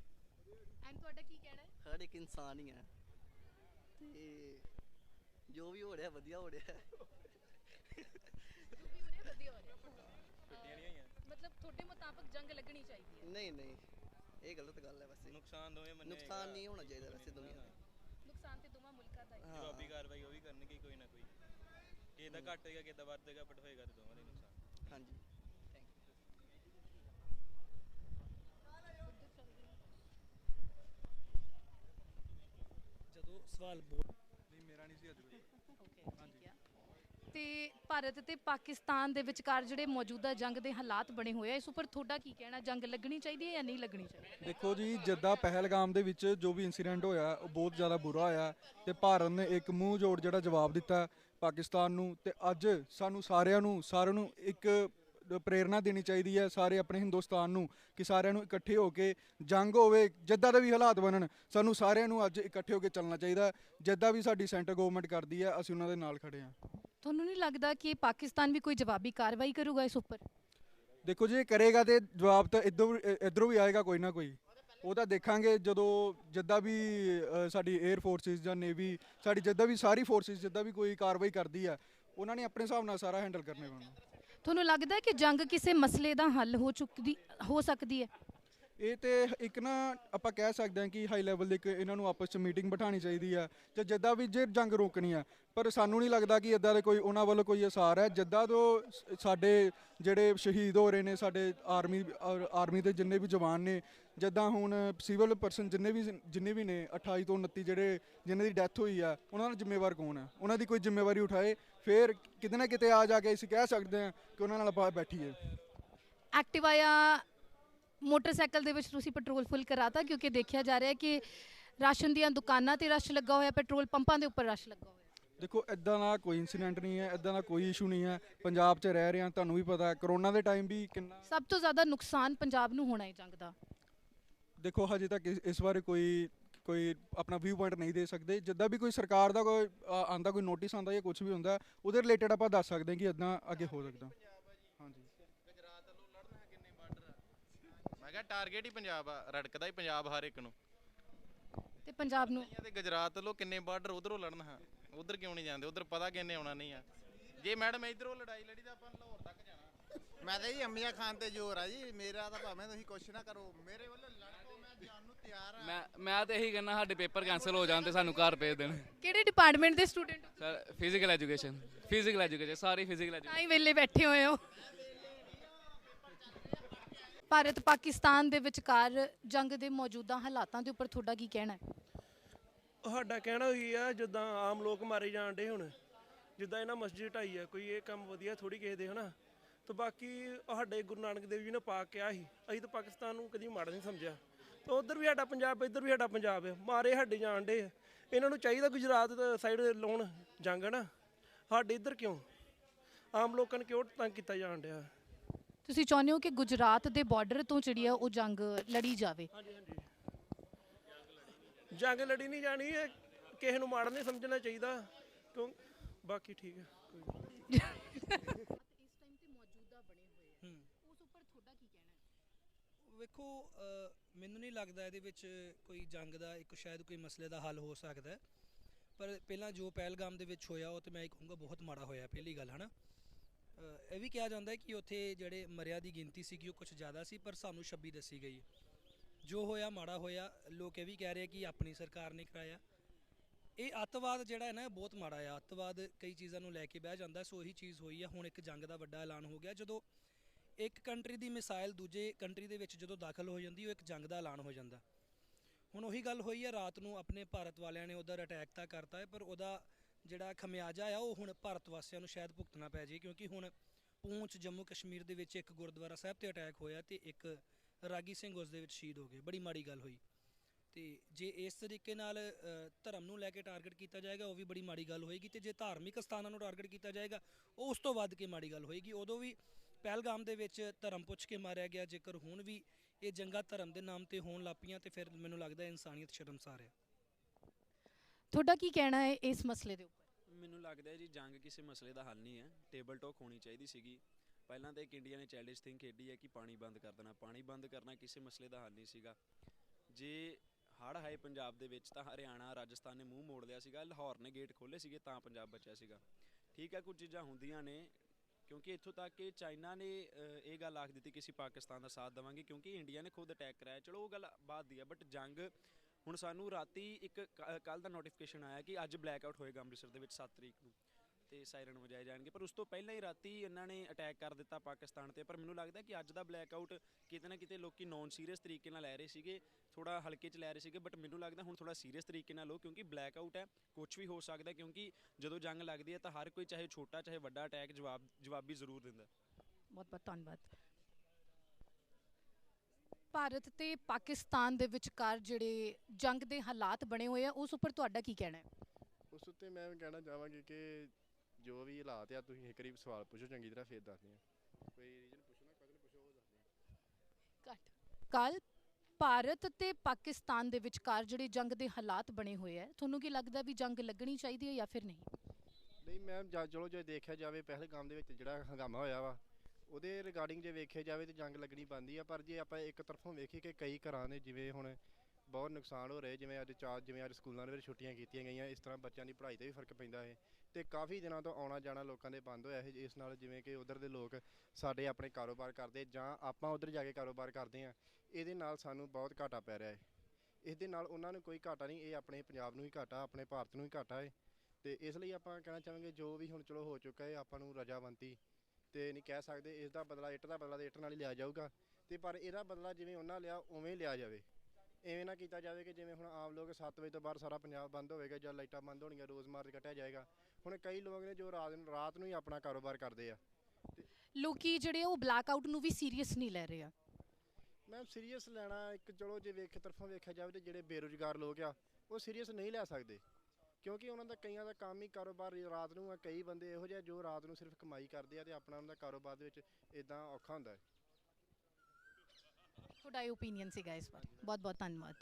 ਐਂਡ ਤੁਹਾਡਾ ਕੀ ਕਹਿਣਾ ਹੈ? ਹਰ ਇੱਕ ਇਨਸਾਨ ਹੀ ਹੈ। ਤੇ ਜੋ ਵੀ ਹੋ ਰਿਹਾ ਵਧੀਆ ਹੋ ਰਿਹਾ। ਵਧੀਆ ਹੋ ਰਿਹਾ। ਮਤਲਬ ਤੁਹਾਡੇ ਮੁਤਾਬਕ ਜੰਗ ਲੱਗਣੀ ਚਾਹੀਦੀ ਹੈ? ਨਹੀਂ ਨਹੀਂ। ਇਹ ਗਲਤ ਗੱਲ ਹੈ ਵੈਸੇ। ਨੁਕਸਾਨ ਦੋਵੇਂ ਮੰਨੇ ਨੁਕਸਾਨ ਨਹੀਂ ਹੋਣਾ ਚਾਹੀਦਾ ਵੈਸੇ ਦੁਨੀਆ ਦਾ। ਨੁਕਸਾਨ ਤੇ ਦੋਵਾਂ ਮੁਲਕਾਂ ਦਾ ਹੈ। ਹਾਂ। ਜਵਾਬੀ ਕਾਰਵਾਈ ਉਹ ਵੀ ਕਰਨਗੇ ਕੋਈ ਨਾ ਕੋਈ। ਕਿਸੇ ਦਾ ਘੱਟ ਹੋਏਗਾ ਕਿਸੇ ਦਾ ਵੱਧ ਹੋਏਗਾ ਬਟ ਹੋਏਗਾ ਤੇ ਦੋਵਾਂ ਦਾ ਹੀ ਨੁਕਸਾਨ ਹਾਂਜੀ। ਜਦੋਂ ਸਵਾਲ ਬੋਲ ਤੇ ਭਾਰਤ ਤੇ ਪਾਕਿਸਤਾਨ ਦੇ ਵਿਚਕਾਰ ਜਿਹੜੇ ਮੌਜੂਦਾ ਜੰਗ ਦੇ ਹਾਲਾਤ ਬਣੇ ਹੋਏ ਆ ਇਸ ਉੱਪਰ ਤੁਹਾਡਾ ਕੀ ਕਹਿਣਾ? ਜੰਗ ਲੱਗਣੀ ਚਾਹੀਦੀ ਹੈ ਜਾਂ ਨਹੀਂ ਲੱਗਣੀ ਚਾਹੀਦੀ? ਦੇਖੋ ਜੀ ਜਿੱਦਾਂ ਪਹਿਲਗਾਮ ਦੇ ਵਿੱਚ ਜੋ ਵੀ ਇਨਸੀਡੈਂਟ ਹੋਇਆ ਉਹ ਬਹੁਤ ਜ਼ਿਆਦਾ ਬੁਰਾ ਹੋਇਆ ਤੇ ਭਾਰਤ ਨੇ ਇੱਕ ਮੂੰਹ ਜੋੜ ਜਿਹੜਾ ਜਵਾਬ ਦਿੱਤਾ। ਪਾਕਿਸਤਾਨ ਨੂੰ ਤੇ ਅੱਜ ਸਾਨੂੰ ਸਾਰਿਆਂ ਨੂੰ ਸਾਰਿਆਂ ਨੂੰ ਇੱਕ ਪ੍ਰੇਰਣਾ ਦੇਣੀ ਚਾਹੀਦੀ ਹੈ ਸਾਰੇ ਆਪਣੇ ਹਿੰਦੁਸਤਾਨ ਨੂੰ ਕਿ ਸਾਰਿਆਂ ਨੂੰ ਇਕੱਠੇ ਹੋ ਕੇ ਜੰਗ ਹੋਵੇ ਜਿੱਦਾਂ ਦੇ ਵੀ ਹਾਲਾਤ ਬਣਨ ਸਾਨੂੰ ਸਾਰਿਆਂ ਨੂੰ ਅੱਜ ਇਕੱਠੇ ਹੋ ਕੇ ਚੱਲਣਾ ਚਾਹੀਦਾ ਜਿੱਦਾਂ ਵੀ ਸਾਡੀ ਸੈਂਟਰ ਗਵਰਨਮੈਂਟ ਕਰਦੀ ਹੈ ਅਸੀਂ ਉਹਨਾਂ ਦੇ ਨਾਲ ਖੜੇ ਹਾਂ। ਤੁਹਾਨੂੰ ਨਹੀਂ ਲੱਗਦਾ ਕਿ ਪਾਕਿਸਤਾਨ ਵੀ ਕੋਈ ਜਵਾਬੀ ਕਾਰਵਾਈ ਕਰੂਗਾ ਇਸ ਉੱਪਰ? ਦੇਖੋ ਜੀ ਕਰੇਗਾ ਤੇ ਜਵਾਬ ਤਾਂ ਇੱਧਰੋਂ ਇਧਰੋਂ ਵੀ ਆਏਗਾ ਕੋਈ ਨਾ ਕੋਈ। ਉਹ ਤਾਂ ਦੇਖਾਂਗੇ ਜਦੋਂ ਜਿੱਦਾਂ ਵੀ ਅ, ਸਾਡੀ 에ਅਰ ਫੋਰਸਿਸ ਜਾਂ ਨੇਵੀ ਸਾਡੀ ਜਿੱਦਾਂ ਵੀ ਸਾਰੀ ਫੋਰਸਿਸ ਜਿੱਦਾਂ ਵੀ ਕੋਈ ਕਾਰਵਾਈ ਕਰਦੀ ਹੈ ਉਹਨਾਂ ਨੇ ਆਪਣੇ ਹਿਸਾਬ ਨਾਲ ਸਾਰਾ ਹੈਂਡਲ ਕਰਨੇ ਪੈਣਾ। ਤੁਹਾਨੂੰ ਲੱਗਦਾ ਹੈ ਕਿ ਜੰਗ ਕਿਸੇ ਮਸਲੇ ਦਾ ਹੱਲ ਹੋ ਚੁੱਕਦੀ ਹੋ ਸਕਦੀ ਹੈ? ਇਹ ਤੇ ਇੱਕ ਨਾ ਆਪਾਂ ਕਹਿ ਸਕਦੇ ਹਾਂ ਕਿ ਹਾਈ ਲੈਵਲ ਦੇ ਇੱਕ ਇਹਨਾਂ ਨੂੰ ਆਪਸ ਚ ਮੀਟਿੰਗ ਬਿਠਾਣੀ ਚਾਹੀਦੀ ਆ ਤੇ ਜਿੱਦਾਂ ਵੀ ਜੇ ਜੰਗ ਰੋਕਣੀ ਆ, ਪਰ ਸਾਨੂੰ ਨਹੀਂ ਲੱਗਦਾ ਕਿ ਇਦਾਂ ਦੇ ਕੋਈ ਉਹਨਾਂ ਵੱਲੋਂ ਕੋਈ ਅਸਾਰ ਹੈ। ਜਿੱਦਾਂ ਤੋਂ ਸਾਡੇ ਜਿਹੜੇ ਸ਼ਹੀਦ ਹੋ ਰਹੇ ਨੇ, ਸਾਡੇ ਆਰਮੀ ਆਰਮੀ ਦੇ ਜਿੰਨੇ ਵੀ ਜਵਾਨ ਨੇ, ਜਿੱਦਾਂ ਹੁਣ ਸਿਵਲ ਪਰਸਨ ਜਿੰਨੇ ਵੀ ਜਿੰਨੇ ਵੀ ਨੇ 28 ਤੋਂ 29 ਜਿਹੜੇ ਜਿਨ੍ਹਾਂ ਦੀ ਡੈਥ ਹੋਈ ਆ, ਉਹਨਾਂ ਦਾ ਜ਼ਿੰਮੇਵਾਰ ਕੌਣ ਹੈ ਉਹਨਾਂ ਦੀ ਕੋਈ ਜ਼ਿੰਮੇਵਾਰੀ ਉਠਾਏ, ਫਿਰ ਕਿਤੇ ਨਾ ਕਿਤੇ ਆ ਜਾ ਕੇ ਅਸੀਂ ਕਹਿ ਸਕਦੇ ਹਾਂ ਕਿ ਉਹਨਾਂ ਨਾਲ ਆਪਾਂ ਬੈਠੀਏ। ਐਕਟਿਵਾ ਜਾਂ ਮੋਟਰਸਾਈਕਲ ਦੇ ਵਿੱਚ ਤੁਸੀਂ ਪੈਟਰੋਲ ਫੁੱਲ ਕਰਾਤਾ ਕਿਉਂਕਿ ਦੇਖਿਆ ਜਾ ਰਿਹਾ ਕਿ ਰਾਸ਼ਨ ਦੀਆਂ ਦੁਕਾਨਾਂ ਤੇ ਰਸ਼ ਲੱਗਾ ਹੋਇਆ ਪੈਟਰੋਲ ਪੰਪਾਂ ਦੇ ਉੱਪਰ ਰਸ਼ ਲੱਗਾ ਹੋਇਆ। ਦੇਖੋ ਇਦਾਂ ਦਾ ਕੋਈ ਇਨਸੀਡੈਂਟ ਨਹੀਂ ਹੈ ਇਦਾਂ ਦਾ ਕੋਈ ਇਸ਼ੂ ਨਹੀਂ ਹੈ। ਪੰਜਾਬ 'ਚ ਰਹਿ ਰਹੇ ਹਾਂ ਤੁਹਾਨੂੰ ਵੀ ਪਤਾ ਹੈ ਕਰੋਨਾ ਦੇ ਟਾਈਮ ਵੀ ਕਿੰਨਾ ਸਭ ਤੋਂ ਜ਼ਿਆਦਾ ਨੁਕਸਾਨ ਪੰਜਾਬ ਨੂੰ ਹੋਣਾ ਹੈ ਜੰਗ ਦਾ। ਦੇਖੋ ਹਜੇ ਤੱਕ ਇਸ- ਇਸ ਬਾਰੇ ਕੋਈ ਕੋਈ ਆਪਣਾ ਵਿਊ ਪੁਆਇੰਟ ਨਹੀਂ ਦੇ ਸਕਦੇ। ਜਿੱਦਾਂ ਵੀ ਕੋਈ ਸਰਕਾਰ ਦਾ ਕੋਈ ਆਂਦਾ ਕੋਈ ਨੋਟਿਸ ਆਂਦਾ ਜਾਂ ਕੁਝ ਵੀ ਹੁੰਦਾ ਉਹਦੇ ਰਿਲੇਟਡ ਆਪਾਂ ਦੱਸ ਸਕਦੇ ਹਾਂ ਕਿ ਇਦਾਂ ਅੱਗੇ ਹੋ ਸਕਦਾ ਹਾਂਜੀ ਮੈਂ ਕਿਹਾ ਟਾਰਗੇਟ ਹੀ ਪੰਜਾਬ ਆ ਰੜਕਦਾ ਹੀ ਪੰਜਾਬ ਹਰ ਇੱਕ ਨੂੰ। ਤੇ ਪੰਜਾਬ ਨੂੰ? ਤੇ ਗੁਜਰਾਤ ਵੱਲੋਂ ਕਿੰਨੇ ਬਾਰਡਰ ਉਧਰੋਂ ਲੜਨ ਹਾਂ ਉਧਰ ਕਿਉਂ ਨਹੀਂ ਜਾਂਦੇ ਉਧਰ ਪਤਾ ਕਿੰਨੇ ਆਉਣਾ ਨਹੀਂ ਆ। ਜੇ ਮੈਡਮ ਇਧਰੋਂ ਲੜਾਈ ਲੜੀ ਤਾਂ ਆਪਾਂ ਲਾਹੌਰ ਤੱਕ ਜਾਣਾ। ਮੈਂ ਤਾਂ ਜੀ ਅੰਮੀਆਂ ਖਾਨ ਤੇ ਜ਼ੋਰ ਆ ਜੀ ਮੇਰਾ ਤਾਂ ਭਾਵੇਂ ਤੁਸੀਂ ਕੁਛ ਨਾ ਕਰੋ ਮੇਰੇ ਵੱਲੋਂ ਲੜਕੋ ਮੈਂ ਜਾਣ ਨੂੰ ਤਿਆਰ ਆ। ਮੈਂ ਮੈਂ ਤਾਂ ਇਹੀ ਕਹਿੰਦਾ ਸਾਡੇ ਪੇਪਰ ਕੈਨਸਲ ਹੋ ਜਾਣ ਤੇ ਸਾਨੂੰ ਘਰ ਭੇਜ ਦੇਣ। ਕਿਹੜੇ ਡਿਪਾਰਟਮੈਂਟ ਦੇ student sir physical education physical education ਸਾਰੀ ਫਿਜ਼ੀਕਲ ਐਜੂਕੇਸ਼ਨ ਤਾਂ ਹੀ ਵੇਲੇ ਬੈਠੇ ਹੋਏ ਹੋ। ਭਾਰਤ ਪਾਕਿਸਤਾਨ ਦੇ ਵਿਚਕਾਰ ਜੰਗ ਦੇ ਮੌਜੂਦਾ ਹਾਲਾਤਾਂ ਦੇ ਉੱਪਰ ਤੁਹਾਡਾ ਕੀ ਕਹਿਣਾ ਹੈ? ਸਾਡਾ ਕਹਿਣਾ ਹੀ ਆ, ਜਿੱਦਾਂ ਆਮ ਲੋਕ ਮਾਰੇ ਜਾਣ ਡੇ ਹੁਣ, ਜਿੱਦਾਂ ਇਹਨਾਂ ਮਸਜਿਦ ਢਾਈ ਆ, ਕੋਈ ਇਹ ਕੰਮ ਵਧੀਆ ਥੋੜੀ ਕਿਸੇ ਦੇ, ਹਨਾ? ਤੇ ਬਾਕੀ ਸਾਡੇ ਗੁਰੂ ਨਾਨਕ ਦੇਵ ਜੀ ਨੇ ਪਾਕ ਕਿਹਾ ਸੀ, ਅਸੀਂ ਤਾਂ ਪਾਕਿਸਤਾਨ ਨੂੰ ਕਦੀ ਮਾੜਾ ਨਹੀਂ ਸਮਝਿਆ। ਤੇ ਉਧਰ ਵੀ ਸਾਡਾ ਪੰਜਾਬ, ਇੱਧਰ ਵੀ ਸਾਡਾ ਪੰਜਾਬ ਹੈ ਮਾਰੇ ਸਾਡੇ ਜਾਣ ਡੇ ਇਹਨਾਂ ਨੂੰ ਚਾਹੀਦਾ ਗੁਜਰਾਤ ਸਾਈਡ ਲਾਉਣ ਜੰਗ ਨਾ ਸਾਡੇ ਇੱਧਰ ਕਿਉਂ? ਆਮ ਲੋਕਾਂ ਨੂੰ ਕਿਉਂ ਤੰਗ ਕੀਤਾ ਜਾਣ ਡਿਆ? ਤੁਸੀਂ ਚਾਹੁੰਦੇ ਹੋ ਕਿ ਗੁਜਰਾਤ ਦੇ ਬਾਰਡਰ ਤੋਂ ਜਿਹੜੀ ਆ ਉਹ ਜੰਗ ਲੜੀ ਜਾਵੇ? ਜੰਗ ਲੜੀ ਨਹੀਂ ਜਾਣੀ ਇਹ ਕਿਸੇ ਨੂੰ ਮਾੜਾ ਨਹੀਂ ਸਮਝਣਾ ਚਾਹੀਦਾ। ਕਿਉਂ? ਬਾਕੀ ਠੀਕ ਹੈ। ਵੇਖੋ ਮੈਨੂੰ ਨਹੀਂ ਲੱਗਦਾ ਇਹਦੇ ਵਿੱਚ ਕੋਈ ਜੰਗ ਦਾ ਇੱਕ ਸ਼ਾਇਦ ਕੋਈ ਮਸਲੇ ਦਾ ਹੱਲ ਹੋ ਸਕਦਾ। ਪਰ ਪਹਿਲਾਂ ਜੋ ਪਹਿਲਗਾਮ ਦੇ ਵਿੱਚ ਹੋਇਆ ਉਹ ਤੇ ਮੈਂ ਇਹ ਕਹੂੰਗਾ ਬਹੁਤ ਮਾੜਾ ਹੋਇਆ ਪਹਿਲੀ ਗੱਲ ਹਨਾ? ਇਹ ਵੀ ਕਿਹਾ ਜਾਂਦਾ ਹੈ ਕਿ ਉੱਥੇ ਜਿਹੜੇ ਮਰਿਆ ਦੀ ਗਿਣਤੀ ਸੀਗੀ ਉਹ ਕੁਝ ਜ਼ਿਆਦਾ ਸੀ, ਪਰ ਸਾਨੂੰ 26 ਦੱਸੀ ਗਈ। ਜੋ ਹੋਇਆ, ਮਾੜਾ ਹੋਇਆ, ਲੋਕ ਇਹ ਵੀ ਕਹਿ ਰਹੇ ਕਿ ਆਪਣੀ ਸਰਕਾਰ ਨੇ ਕਰਾਇਆ। ਇਹ ਅੱਤਵਾਦ ਜਿਹੜਾ ਹੈ ਨਾ ਬਹੁਤ ਮਾੜਾ ਆ। ਅੱਤਵਾਦ ਕਈ ਚੀਜ਼ਾਂ ਨੂੰ ਲੈ ਕੇ ਬਹਿ ਜਾਂਦਾ, ਸੋ ਉਹੀ ਚੀਜ਼ ਹੋਈ ਆ। ਹੁਣ ਇੱਕ ਜੰਗ ਦਾ ਵੱਡਾ ਐਲਾਨ ਹੋ ਗਿਆ। ਜਦੋਂ ਇੱਕ ਕੰਟਰੀ ਦੀ ਮਿਸਾਈਲ ਦੂਜੇ ਕੰਟਰੀ ਦੇ ਵਿੱਚ ਜਦੋਂ ਦਾਖਲ ਹੋ ਜਾਂਦੀ, ਉਹ ਇੱਕ ਜੰਗ ਦਾ ਐਲਾਨ ਹੋ ਜਾਂਦਾ। ਹੁਣ ਉਹੀ ਗੱਲ ਹੋਈ ਹੈ ਰਾਤ ਨੂੰ ਆਪਣੇ ਭਾਰਤ ਵਾਲਿਆਂ ਨੇ ਉਧਰ ਅਟੈਕ ਤਾਂ ਕਰਤਾ ਹੈ, ਪਰ ਉਹਦਾ ਜਿਹੜਾ ਖਮਿਆਜਾ ਆ, ਉਹ ਹੁਣ ਭਾਰਤ ਵਾਸੀਆਂ ਨੂੰ ਸ਼ਾਇਦ ਭੁਗਤਣਾ ਪੈ ਜੇ ਕਿਉਂਕਿ ਹੁਣ ਪੂੰਛ ਜੰਮੂ ਕਸ਼ਮੀਰ ਦੇ ਵਿੱਚ ਇੱਕ ਗੁਰਦੁਆਰਾ ਸਾਹਿਬ ਤੇ ਅਟੈਕ ਹੋਇਆ ਤੇ ਇੱਕ ਰਾਗੀ ਸਿੰਘ ਉਸ ਦੇ ਵਿੱਚ ਸ਼ਹੀਦ ਹੋ ਗਏ। ਬੜੀ ਮਾੜੀ ਗੱਲ ਹੋਈ। ਤੇ ਜੇ ਇਸ ਤਰੀਕੇ ਨਾਲ ਧਰਮ ਨੂੰ ਲੈ ਕੇ ਟਾਰਗੇਟ ਕੀਤਾ ਜਾਏਗਾ, ਉਹ ਵੀ ਬੜੀ ਮਾੜੀ ਗੱਲ ਹੋਏਗੀ ਤੇ ਜੇ ਧਾਰਮਿਕ ਸਥਾਨਾਂ ਨੂੰ ਟਾਰਗੇਟ ਕੀਤਾ ਜਾਏਗਾ, ਉਹ ਉਸ ਤੋਂ ਵੱਧ ਕੇ ਮਾੜੀ ਗੱਲ ਹੋਏਗੀ। ਉਦੋਂ ਵੀ ਪਹਿਲਗਾਮ ਦੇ ਵਿੱਚ ਧਰਮ ਪੁੱਛ ਕੇ ਮਾਰਿਆ ਗਿਆ, ਜੇਕਰ ਹੁਣ ਵੀ ਇਹ ਜੰਗਾਂ ਧਰਮ ਦੇ ਨਾਮ ਤੇ ਹੋਣ ਲੱਪੀਆਂ ਤੇ ਫਿਰ ਮੈਨੂੰ ਲੱਗਦਾ ਇਨਸਾਨੀਅਤ ਸ਼ਰਮਸਾਰ ਹੈ। ਤੁਹਾਡਾ ਕੀ ਕਹਿਣਾ ਹੈ ਇਸ ਮਸਲੇ ਦੇ ਉੱਪਰ? ਮੈਨੂੰ ਲੱਗਦਾ ਹੈ ਜੀ ਜੰਗ ਕਿਸੇ ਮਸਲੇ ਦਾ ਹੱਲ ਨਹੀਂ ਹੈ। ਟੇਬਲ ਟਾਕ ਹੋਣੀ ਚਾਹੀਦੀ ਸੀਗੀ। ਪਹਿਲਾਂ ਤਾਂ ਇੱਕ ਇੰਡੀਆ ਨੇ ਚਾਈਲਡਿਸ਼ ਥਿੰਕ ਖੇਡੀ ਹੈ ਕਿ ਪਾਣੀ ਬੰਦ ਕਰ ਦੇਣਾ। ਪਾਣੀ ਬੰਦ ਕਰਨਾ ਕਿਸੇ ਮਸਲੇ ਦਾ ਹੱਲ ਨਹੀਂ ਸੀਗਾ। ਜੇ ਹੜ੍ਹ ਆਏ ਪੰਜਾਬ ਦੇ ਵਿੱਚ ਤਾਂ ਹਰਿਆਣਾ ਰਾਜਸਥਾਨ ਨੇ ਮੂੰਹ ਮੋੜ ਲਿਆ ਸੀਗਾ। ਲਾਹੌਰ ਨੇ ਗੇਟ ਖੋਲੇ ਸੀਗੇ ਤਾਂ ਪੰਜਾਬ ਬਚਿਆ ਸੀਗਾ। ਠੀਕ ਹੈ ਕੁਝ ਚੀਜ਼ਾਂ ਹੁੰਦੀਆਂ ਨੇ ਕਿਉਂਕਿ ਇੱਥੋਂ ਤੱਕ ਕਿ ਚਾਈਨਾ ਨੇ ਅ, ਇਹ ਗੱਲ ਆਖ ਦਿੱਤੀ ਕਿ ਅਸੀਂ ਪਾਕਿਸਤਾਨ ਦਾ ਸਾਥ ਦੇਵਾਂਗੇ ਕਿਉਂਕਿ ਇੰਡੀਆ ਨੇ ਖੁਦ ਅਟੈਕ ਕਰਾਇਆ। ਚਲੋ ਉਹ ਗੱਲ ਬਾਅਦ ਦੀ ਹੈ ਬਟ ਜੰਗ ਹੁਣ ਸਾਨੂੰ ਰਾਤੀ ਇੱਕ ਕੱਲ ਦਾ ਨੋਟੀਫਿਕੇਸ਼ਨ ਆਇਆ ਕਿ ਅੱਜ ਬਲੈਕ ਆਊਟ ਹੋਏਗਾ ਅੰਮ੍ਰਿਤਸਰ ਦੇ ਵਿੱਚ 7 ਤਰੀਕ ਨੂੰ। ਤੇ ਸਾਇਰਨ ਵਜਾਏ ਜਾਣਗੇ। ਪਰ ਉਸ ਤੋਂ ਪਹਿਲਾਂ ਹੀ ਰਾਤੀ ਇਹਨਾਂ ਨੇ ਅਟੈਕ ਕਰ ਦਿੱਤਾ ਪਾਕਿਸਤਾਨ ਤੇ। ਪਰ ਮੈਨੂੰ ਲੱਗਦਾ ਕਿ ਅੱਜ ਦਾ ਬਲੈਕ ਆਊਟ ਕਿਤੇ ਨਾ ਕਿਤੇ ਲੋਕੀ ਨੌਨ ਸੀਰੀਅਸ ਤਰੀਕੇ ਨਾਲ ਲੈ ਰਹੇ ਸੀਗੇ। ਥੋੜਾ ਹਲਕੇ 'ਚ ਲੈ ਰਹੇ ਸੀਗੇ। ਬਟ ਮੈਨੂੰ ਲੱਗਦਾ ਹੁਣ ਥੋੜਾ ਸੀਰੀਅਸ ਤਰੀਕੇ ਨਾਲ ਲਓ ਕਿਉਂਕਿ ਬਲੈਕ ਆਊਟ ਹੈ। ਕੁਝ ਵੀ ਹੋ ਸਕਦਾ ਕਿਉਂਕਿ ਜਦੋਂ ਜੰਗ ਲੱਗਦੀ ਹੈ ਤਾਂ ਹਰ ਕੋਈ ਚਾਹੇ ਛੋਟਾ ਚਾਹੇ ਵੱਡਾ ਅਟੈਕ ਜਵਾਬ, ਜਵਾਬੀ ਜ਼ਰੂਰ ਦਿੰਦਾ। ਬਹੁਤ ਬਹੁਤ ਧੰਨਵਾਦ। ਭਾਰਤ ਤੇ ਪਾਕਿਸਤਾਨ ਦੇ ਵਿਚਕਾਰ ਜਿਹੜੇ ਜੰਗ ਦੇ ਹਾਲਾਤ ਬਣੇ ਹੋਏ ਆ ਉਸ ਉੱਪਰ ਤੁਹਾਡਾ ਕੀ ਕਹਿਣਾ ਹੈ? ਉਸ ਉੱਤੇ ਮੈਂ ਕਹਿਣਾ ਚਾਹਾਂਗੀ ਕਿ ਜੋ ਵੀ ਹਾਲਾਤ ਆ ਤੁਸੀਂ ਇੱਕ ਵਾਰੀ ਸਵਾਲ ਪੁੱਛੋ ਚੰਗੀ ਤਰ੍ਹਾਂ ਫੇਰ ਦੱਸਦੇ ਆ। ਕੋਈ ਰੀਜਨ ਪੁੱਛਣਾ ਕਦੋਂ ਪੁੱਛੋ ਉਹ ਦੱਸਦੇ ਕੱਲ ਭਾਰਤ ਤੇ ਪਾਕਿਸਤਾਨ ਦੇ ਵਿਚਕਾਰ ਜਿਹੜੇ ਜੰਗ ਦੇ ਹਾਲਾਤ ਬਣੇ ਹੋਏ ਆ ਤੁਹਾਨੂੰ ਕੀ ਲੱਗਦਾ ਵੀ ਜੰਗ ਲੱਗਣੀ ਚਾਹੀਦੀ ਹੈ ਜਾਂ ਫਿਰ ਨਹੀਂ? ਨਹੀਂ ਮੈਮ ਚਲੋ ਜੇ ਦੇਖਿਆ ਜਾਵੇ ਪਹਿਲਗਾਮ ਦੇ ਵਿੱਚ ਜਿਹੜਾ ਹੰਗਾਮਾ ਹੋਇਆ ਵਾ ਉਹਦੇ ਰਿਗਾਰਡਿੰਗ ਜੇ ਵੇਖਿਆ ਜਾਵੇ ਤੇ ਜੰਗ ਲੱਗਣੀ ਬੰਦੀ ਆ, ਪਰ ਜੇ ਆਪਾਂ ਇੱਕ ਤਰਫੋਂ ਵੇਖੀਏ ਕਿ ਕਈ ਘਰਾਂ ਦੇ ਜਿਵੇਂ ਹੁਣ ਬਹੁਤ ਨੁਕਸਾਨ ਹੋ ਰਹੇ, ਜਿਵੇਂ ਅੱਜ ਚਾਰ, ਜਿਵੇਂ ਅੱਜ ਸਕੂਲਾਂ ਦੇ ਵਿੱਚ ਛੁੱਟੀਆਂ ਕੀਤੀਆਂ ਗਈਆਂ, ਇਸ ਤਰ੍ਹਾਂ ਬੱਚਿਆਂ ਦੀ ਪੜ੍ਹਾਈ ਤੇ ਵੀ ਫ਼ਰਕ ਪੈਂਦਾ ਹੈ ਤੇ ਕਾਫੀ ਦਿਨਾਂ ਤੋਂ ਆਉਣਾ ਜਾਣਾ ਲੋਕਾਂ ਦੇ ਬੰਦ ਹੋਇਆ ਹੈ, ਇਸ ਨਾਲ ਜਿਵੇਂ ਕਿ ਉਧਰ ਦੇ ਲੋਕ ਸਾਡੇ ਆਪਣੇ ਕਾਰੋਬਾਰ ਕਰਦੇ ਜਾਂ ਆਪਾਂ ਉਧਰ ਜਾ ਕੇ ਕਾਰੋਬਾਰ ਕਰਦੇ ਆ ਇਹਦੇ ਨਾਲ ਸਾਨੂੰ ਬਹੁਤ ਘਾਟਾ ਪੈ ਰਿਹਾ ਹੈ। ਇਸ ਦੇ ਨਾਲ ਉਹਨਾਂ ਨੂੰ ਕੋਈ ਘਾਟਾ ਨਹੀਂ, ਇਹ ਆਪਣੇ ਪੰਜਾਬ ਨੂੰ ਹੀ ਘਾਟਾ, ਆਪਣੇ ਭਾਰਤ ਨੂੰ ਹੀ ਘਾਟਾ ਹੈ ਤੇ ਇਸ ਲਈ ਆਪਾਂ ਕਹਿਣਾ ਚਾਹਾਂਗੇ ਜੋ ਵੀ ਹੁਣ ਚਲੋ ਹੋ ਚੁੱਕਾ ਹੈ, ਆਪਾਂ ਨੂੰ ਰਜਾਵੰਤੀ ਤੇ ਨਹੀਂ ਕਹਿ ਸਕਦੇ ਇਸ ਦਾ ਬਦਲਾ ਇੱਟ ਦਾ ਬਦਲਾ ਤੇ ਇੱਟ ਨਾਲ ਹੀ ਲਿਆ ਜਾਊਗਾ। ਤੇ ਪਰ ਇਹਦਾ ਬਦਲਾ ਜਿਵੇਂ ਉਹਨਾਂ ਲਿਆ ਉਵੇਂ ਹੀ ਲਿਆ ਜਾਵੇ। ਐਵੇਂ ਨਾ ਕੀਤਾ ਜਾਵੇ ਕਿ ਜਿਵੇਂ ਹੁਣ ਆਮ ਲੋਕ 7 ਵਜੇ ਤੋਂ ਬਾਅਦ ਸਾਰਾ ਪੰਜਾਬ ਬੰਦ ਹੋਵੇਗਾ ਜਾਂ ਲਾਈਟਾਂ ਬੰਦ ਹੋਣਗੀਆਂ ਰੋਜ਼ਮਾਰ ਕੱਟਿਆ ਜਾਏਗਾ। ਹੁਣ ਕਈ ਲੋਕ ਨੇ ਜੋ ਰਾਤ ਨੂੰ ਰਾਤ ਨੂੰ ਹੀ ਆਪਣਾ ਕਾਰੋਬਾਰ ਕਰਦੇ ਆ। ਲੋਕੀ ਜਿਹੜੇ ਉਹ ਬਲੈਕ ਆਊਟ ਨੂੰ ਵੀ ਸੀਰੀਅਸ ਨਹੀਂ ਲੈ ਰਹੇ ਆ। ਮੈਮ ਸੀਰੀਅਸ ਲੈਣਾ ਇੱਕ ਚਲੋ ਜੇ ਵੇਖ ਤਰਫੋਂ ਵੇਖਿਆ ਜਾਵੇ ਤੇ ਜਿਹੜੇ ਬੇਰੁਜ਼ਗਾਰ ਲੋਕ ਆ ਉਹ ਸੀਰੀਅਸ ਨਹੀਂ ਲੈ ਸਕਦੇ। ਕਿਉਂਕਿ ਉਹਨਾਂ ਦਾ ਕਈਆਂ ਦਾ ਕੰਮ ਹੀ ਕਾਰੋਬਾਰ ਰਾਤ ਨੂੰ ਆ ਕਈ ਬੰਦੇ ਇਹੋ ਜਿਹੇ ਜੋ ਰਾਤ ਨੂੰ ਸਿਰਫ ਕਮਾਈ ਕਰਦੇ ਆ ਤੇ ਆਪਣਾ ਉਹਨਾਂ ਦਾ ਕਾਰੋਬਾਰ ਦੇ ਵਿੱਚ ਇਦਾਂ ਔਖਾ ਹੁੰਦਾ ਹੈ। ਤੁਹਾਡਾ ਇਹ ਓਪੀਨੀਅਨ ਸੀਗਾ ਇਸ ਬਾਰੇ ਬਹੁਤ ਬਹੁਤ ਧੰਨਵਾਦ।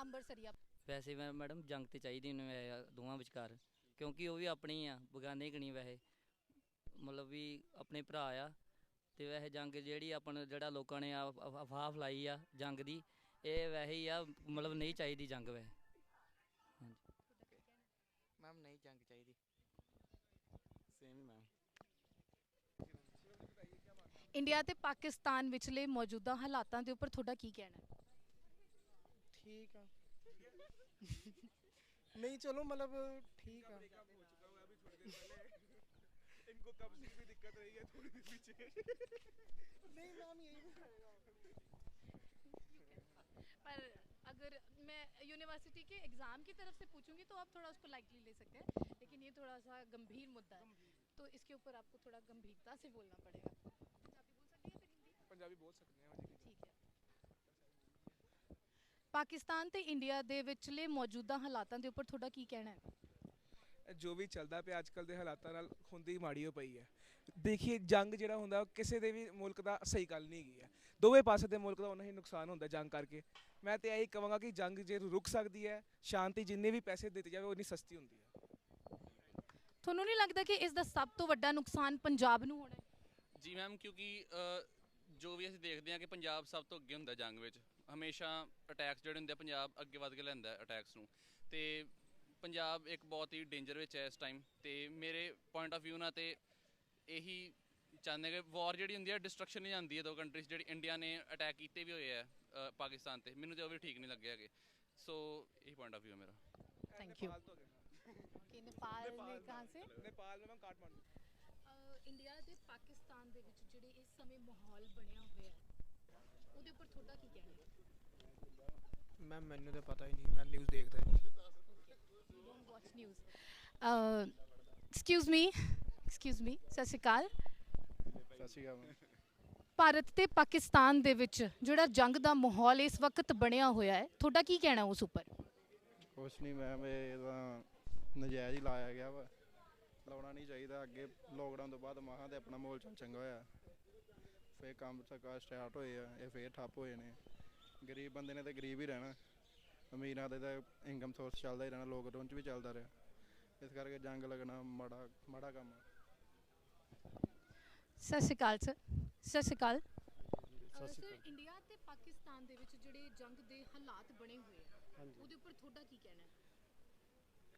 ਅੰਬਰਸਰੀਆ ਵੈਸੇ ਮੈਂ ਮੈਡਮ ਜੰਗ ਤੇ ਚਾਹੀਦੀ ਨੇ ਦੋਵਾਂ ਵਿਚਕਾਰ। ਕਿਉਂਕਿ ਉਹ ਵੀ ਆਪਣੀ ਆ ਬਗਾਨੇ ਕਣੀ ਵੈਸੇ। ਮਤਲਬ ਵੀ ਆਪਣੇ ਭਰਾ ਆ ਤੇ ਵੈਸੇ ਜੰਗ ਜਿਹੜੀ ਆਪਾਂ ਨੂੰ ਜਿਹੜਾ ਲੋਕਾਂ ਨੇ ਆ ਅਫ- ਅਫਵਾਹ ਫਲਾਈ ਆ ਜੰਗ ਦੀ ਇਹ ਵੈਸੇ ਹੀ ਆ ਮਤਲਬ ਨਹੀਂ ਚਾਹੀਦੀ ਜੰਗ ਵੈਸੇ। ਇੰਡੀਆ ਤੇ ਪਾਕਿਸਤਾਨ ਵਿਚਲੇ ਮੌਜੂਦਾ ਹਾਲਾਤਾਂ ਦੇ ਉੱਪਰ ਤੁਹਾਡਾ ਕੀ ਕਹਿਣਾ ਹੈ ਠੀਕ ਆ नहीं चलो मतलब ठीक है इनको कब से भी दिक्कत रही है थोड़ी देर पीछे नहीं मैम यही रहेगा पर अगर मैं यूनिवर्सिटी के एग्ज़ाम की तरफ से पूछूंगी तो आप थोड़ा उसको लाइटली ले सकते हैं लेकिन ये थोड़ा सा गंभीर मुद्दा है तो इसके ऊपर आपको थोड़ा गंभीरता से बोलना पड़ेगा ਪਾਕਿਸਤਾਨ ਤੇ ਇੰਡੀਆ ਦੇ ਵਿਚਲੇ ਮੌਜੂਦਾ ਹਾਲਾਤਾਂ ਦੇ ਉੱਪਰ ਤੁਹਾਡਾ ਕੀ ਕਹਿਣਾ ਹੈ? ਜੋ ਵੀ ਚੱਲਦਾ ਪਿਆ ਅੱਜਕੱਲ ਦੇ ਹਾਲਾਤਾਂ ਨਾਲ ਹੁੰਦੀ ਮਾੜੀ ਹੋ ਪਈ ਹੈ। ਦੇਖੀਏ ਜੰਗ ਜਿਹੜਾ ਹੁੰਦਾ ਉਹ ਕਿਸੇ ਦੇ ਵੀ ਮੁਲਕ ਦਾ ਸਹੀ ਗੱਲ ਨਹੀਂ ਹੈਗੀ ਹੈ। ਦੋਵੇਂ ਪਾਸੇ ਦੇ ਮੁਲਕ ਦਾ ਉਹਨਾਂ ਹੀ ਨੁਕਸਾਨ ਹੁੰਦਾ ਜੰਗ ਕਰਕੇ। ਮੈਂ ਤੇ ਇਹੀ ਕਹਾਂਗਾ ਕਿ ਜੰਗ ਜੇ ਰੁਕ ਸਕਦੀ ਹੈ ਸ਼ਾਂਤੀ ਜਿੰਨੇ ਵੀ ਪੈਸੇ ਦਿੱਤੇ ਜਾਵੇ ਉਨੀ ਸਸਤੀ ਹੁੰਦੀ ਹੈ। ਤੁਹਾਨੂੰ ਨਹੀਂ ਲੱਗਦਾ ਕਿ ਇਸ ਦਾ ਸਭ ਤੋਂ ਵੱਡਾ ਨੁਕਸਾਨ ਪੰਜਾਬ ਨੂੰ ਹੋਣਾ ਹੈ? ਜੀ ਮੈਮ ਕਿਉਂਕਿ ਜੋ ਵੀ ਅਸੀਂ ਦੇਖਦੇ ਹਾਂ ਕਿ ਪੰਜਾਬ ਸਭ ਤੋਂ ਅੱਗੇ ਹੁੰਦਾ ਜੰਗ ਵਿੱਚ ਹਮੇਸ਼ਾ ਅਟੈਕਸ ਜਿਹੜੇ ਹੁੰਦੇ ਆ ਪੰਜਾਬ ਅੱਗੇ ਵੱਧ ਕੇ ਲੈਂਦਾ ਅਟੈਕਸ ਨੂੰ ਤੇ ਪੰਜਾਬ ਇੱਕ ਬਹੁਤ ਹੀ ਡੇਂਜਰ ਵਿੱਚ ਹੈ ਇਸ ਟਾਈਮ ਤੇ ਮੇਰੇ ਪੁਆਇੰਟ ਆਫ View ਨਾਲ ਤੇ ਇਹੀ ਚਾਹੁੰਦੇ ਕਿ ਵਾਰ ਜਿਹੜੀ ਹੁੰਦੀ ਹੈ ਡਿਸਟਰਕਸ਼ਨ ਹੀ ਜਾਂਦੀ ਹੈ ਦੋ ਕੰਟਰੀਜ਼ ਜਿਹੜੀ ਇੰਡੀਆ ਨੇ ਅਟੈਕ ਕੀਤੇ ਵੀ ਹੋਏ ਆ ਅ, ਪਾਕਿਸਤਾਨ ਤੇ ਮੈਨੂੰ ਤੇ ਉਹ ਵੀ ਠੀਕ ਨਹੀਂ ਲੱਗੇ ਹੈਗੇ ਸੋ ਇਹ ਪੁਆਇੰਟ ਆਫ View ਹੈ ਮੇਰਾ ਥੈਂਕ ਯੂ ਕਿ ਨੇਪਾਲ ਨੇ ਕਹਾਂ ਸੇ ਨੇਪਾਲ में मैम काठमांडू ਇੰਡੀਆ ਤੇ ਪਾਕਿਸਤਾਨ ਦੇ ਵਿੱਚ ਜਿਹੜੇ ਇਸ ਸਮੇਂ ਮਾਹੌਲ ਬਣਿਆ ਹੋਇਆ ਹੈ ਉਹਦੇ ਉੱਪਰ ਤੁਹਾਡਾ ਕੀ ਕਹਿਣਾ ਹੈ? ਮੈਮ ਮੈਨੂੰ ਤਾਂ ਪਤਾ ਹੀ ਨਹੀਂ ਮੈਂ ਨਿਊਜ਼ ਦੇਖਦਾ ਨਹੀਂ। Don't watch news excuse me excuse me ਸਤਿ ਸ਼੍ਰੀ ਅਕਾਲ। ਸਤਿ ਸ਼੍ਰੀ ਅਕਾਲ ਭਾਰਤ ਤੇ ਪਾਕਿਸਤਾਨ ਦੇ ਵਿੱਚ ਜਿਹੜਾ ਜੰਗ ਦਾ ਮਾਹੌਲ ਇਸ ਵਕਤ ਬਣਿਆ ਹੋਇਆ ਹੈ ਤੁਹਾਡਾ ਕੀ ਕਹਿਣਾ ਉਸ ਉੱਪਰ? ਕੁਛ ਨਹੀਂ ਮੈਮ ਇਹ ਨਜਾਇਜ਼ ਹੀ ਲਾਇਆ ਗਿਆ ਵਾ। ਲਾਉਣਾ ਨਹੀਂ ਚਾਹੀਦਾ। ਅੱਗੇ ਲੋਕਡਾਊਨ ਤੋਂ ਬਾਅਦ ਮਹਾਂ ਤੇ ਆਪਣਾ ਮਾਹੌਲ ਚੱਲ ਚੰਗਾ ਹੋਇਆ। ਫੇਰ ਕੰਮ ਸਰਕਾਰ ਸਟਾਰਟ ਹੋਏ ਆ ਇਹ ਫੇਰ ਠੱਪ ਹੋਏ ਨੇ। ਗਰੀਬ ਬੰਦੇ ਨੇ ਤਾਂ ਗਰੀਬ ਹੀ ਰਹਿਣਾ। ਅਮੀਰਾਂ ਦੇ ਤਾਂ ਇਨਕਮ ਸੋਰਸ ਚੱਲਦਾ ਹੀ ਰਹਿਣਾ ਲੋਕਡਾਊਨ 'ਚ ਵੀ ਚੱਲਦਾ ਰਿਹਾ। ਇਸ ਕਰਕੇ ਜੰਗ ਲੱਗਣਾ ਮਾੜਾ ਮਾੜਾ ਕੰਮ ਆ। ਸਤਿ ਸ਼੍ਰੀ ਅਕਾਲ ਸਰ। ਸਤਿ ਸ਼੍ਰੀ ਅਕਾਲ। ਸ਼੍ਰੀ ਇੰਡੀਆ ਤੇ ਪਾਕਿਸਤਾਨ ਦੇ ਵਿੱਚ ਜਿਹੜੇ ਜੰਗ ਦੇ ਹਾਲਾਤ ਬਣੇ ਹੋਏ ਆ। ਉਹਦੇ ਉੱਪਰ ਤੁਹਾਡਾ ਕੀ ਕਹਿਣਾ ਹੈ?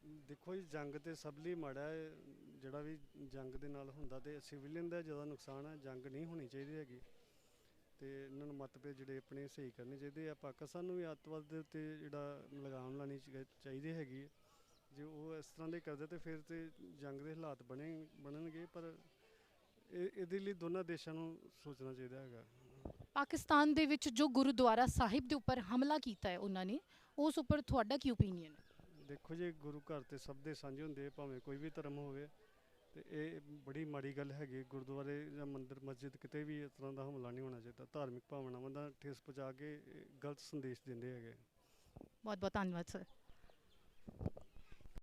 ਦੇਖੋ ਜੀ, ਜੰਗ ਤੇ ਸਭ ਲਈ ਮਾੜਾ ਹੈ, ਜਿਹੜਾ ਵੀ ਜੰਗ ਦੇ ਨਾਲ ਹੁੰਦਾ ਤੇ ਸਿਵਲੀਅਨ ਦਾ ਜ਼ਿਆਦਾ ਨੁਕਸਾਨ ਹੈ, ਜੰਗ ਨਹੀਂ ਹੋਣੀ ਚਾਹੀਦੀ ਹੈਗੀ। ਤੇ ਇਹਨਾਂ ਨੂੰ ਮਤਭੇਦ ਜਿਹੜੇ ਆਪਣੇ ਸਹੀ ਕਰਨੇ ਚਾਹੀਦੇ ਆ। ਪਾਕਿਸਤਾਨ ਨੂੰ ਵੀ ਅੱਤਵਾਦ ਦੇ ਉੱਤੇ ਜਿਹੜਾ ਲਗਾਮ ਲਾਣੀ ਚਾਹੀਦੀ ਹੈਗੀ ਹੈ। ਜੇ ਉਹ ਇਸ ਤਰ੍ਹਾਂ ਦੇ ਕਰਦੇ ਤੇ ਫਿਰ ਤੇ ਜੰਗ ਦੇ ਹਾਲਾਤ ਬਣੇ, ਬਣਨਗੇ, ਪਰ ਇਹ, ਇਹਦੇ ਲਈ ਦੋਨਾਂ ਦੇਸ਼ਾਂ ਨੂੰ ਸੋਚਣਾ ਚਾਹੀਦਾ ਹੈਗਾ। ਪਾਕਿਸਤਾਨ ਦੇ ਵਿੱਚ ਜੋ ਗੁਰਦੁਆਰਾ ਸਾਹਿਬ ਦੇ ਉੱਪਰ ਹਮਲਾ ਕੀਤਾ ਹੈ ਉਹਨਾਂ ਨੇ, ਉਸ ਉੱਪਰ ਤੁਹਾਡਾ ਕੀ ਓਪੀਨੀਅਨ ਹੈ? ਦੇਖੋ ਜੀ, ਗੁਰੂ ਘਰ ਤੇ ਸਭ ਦੇ ਸਾਂਝੇ ਹੁੰਦੇ ਭਾਵੇਂ ਕੋਈ ਵੀ ਧਰਮ ਹੋਵੇ। ਤੇ ਇਹ ਬੜੀ ਮਾੜੀ ਗੱਲ ਹੈਗੀ ਗੁਰਦੁਆਰੇ ਜਾਂ ਮੰਦਿਰ, ਮਸਜਿਦ ਕਿਤੇ ਵੀ ਇਸ ਤਰ੍ਹਾਂ ਦਾ ਹਮਲਾ ਨਹੀਂ ਹੋਣਾ ਚਾਹੀਦਾ। ਧਾਰਮਿਕ ਭਾਵਨਾਵਾਂ ਦਾ ਠੇਸ ਪਹੁੰਚਾ ਕੇ ਗਲਤ ਸੰਦੇਸ਼ ਦਿੰਦੇ ਹੈਗੇ ਬਹੁਤ ਬਹੁਤ ਧੰਨਵਾਦ, ਸਰ।